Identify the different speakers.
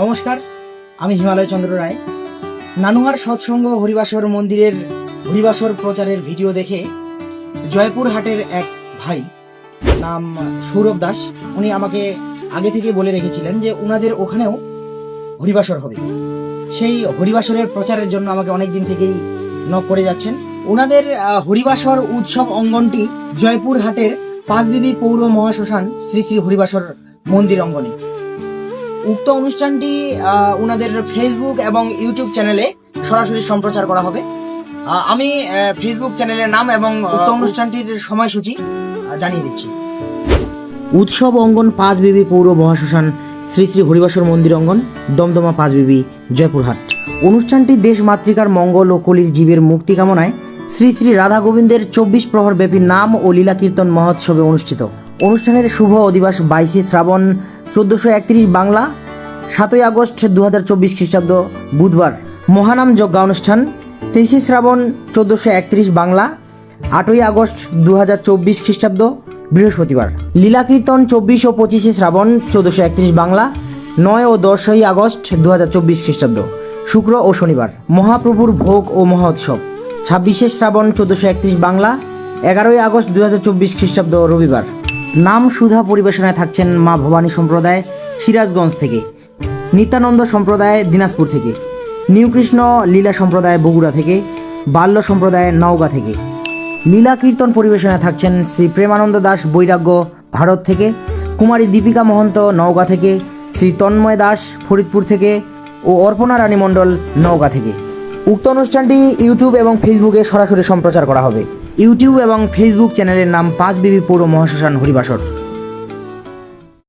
Speaker 1: নমস্কার, আমি হিমালয় চন্দ্র রায়। নানুহার সৎসঙ্গ হরিবাসর মন্দিরের হরিবাসর প্রচারের ভিডিও দেখে জয়পুর হাটের এক ভাই নাম সৌরভ দাস, উনি আমাকে আগে থেকে বলে রেখেছিলেন যে ওনাদের ওখানেও হরিবাসর হবে। সেই হরিবাসরের প্রচারের জন্য আমাকে অনেক দিন থেকেই নক করে যাচ্ছেন। ওনাদের হরিবাসর উৎসব অঙ্গনটি জয়পুর হাটের পাঁচবিবি পৌর মহাশ্মশান শ্রী শ্রী হরিবাসর মন্দির অঙ্গনে। উক্ত অনুষ্ঠানটি ওনাদের ফেসবুক এবং ইউটিউব চ্যানেলে সরাসরি সম্প্রচার করা হবে। আমি ফেসবুক চ্যানেলের নাম এবং উক্ত অনুষ্ঠানটির সময়সূচি জানিয়ে দিচ্ছি। উৎসব অঙ্গন পাঁচ বিবি পৌর মহাশ্মশান শ্রী শ্রী হরিবাসর মন্দির অঙ্গন দমদমা পাঁচ বিবি জয়পুরহাট। অনুষ্ঠানটি দেশ মাতৃকার মঙ্গল ও কলির জীবের মুক্তি কামনায় শ্রী শ্রী রাধা গোবিন্দের চব্বিশ প্রহর ব্যাপী নাম ও লীলা কীর্তন মহোৎসবে অনুষ্ঠিত। অনুষ্ঠানের শুভ অধিবাস বাইশে শ্রাবণ চোদ্দশো একত্রিশ বাংলা, সাতই আগস্ট দু হাজার চব্বিশ খ্রিস্টাব্দ বুধবার। মহানাম যজ্ঞা অনুষ্ঠান তেইশে শ্রাবণ চোদ্দশো একত্রিশ বাংলা, আটই আগস্ট দু হাজার চব্বিশ খ্রিস্টাব্দ বৃহস্পতিবার। লীলা কীর্তন চব্বিশ ও পঁচিশে শ্রাবণ চোদ্দশো একত্রিশ বাংলা, নয় ও দশই আগস্ট দু হাজার চব্বিশ খ্রিস্টাব্দ, শুক্র ও শনিবার। মহাপ্রভুর ভোগ ও মহোৎসব, ছাব্বিশে শ্রাবণ চোদ্দশো একত্রিশ বাংলা, এগারোই আগস্ট দু হাজার চব্বিশ খ্রিস্টাব্দ রবিবার। নাম সুধা পরিবেশনায় থাকছেন মা ভবানী সম্প্রদায় সিরাজগঞ্জ থেকে, নিত্যানন্দ সম্প্রদায় দিনাজপুর থেকে, নিউকৃষ্ণ লীলা সম্প্রদায় বগুড়া থেকে, বাল্য সম্প্রদায় নওগাঁ থেকে। লীলা কীর্তন পরিবেশনায় থাকছেন শ্রী প্রেমানন্দ দাস বৈরাগ্য ভারত থেকে, কুমারী দীপিকা মহন্ত নওগাঁ থেকে, শ্রী তন্ময় দাস ফরিদপুর থেকে ও অর্পণা রানী মণ্ডল নওগাঁ থেকে। উক্ত অনুষ্ঠানটি ইউটিউব এবং ফেসবুকে সরাসরি সম্প্রচার করা হবে। ইউটিউব এবং ফেসবুক চ্যানেলের নাম পাঁচ বিবি পৌর মহাশ্মশান হরিবাসর।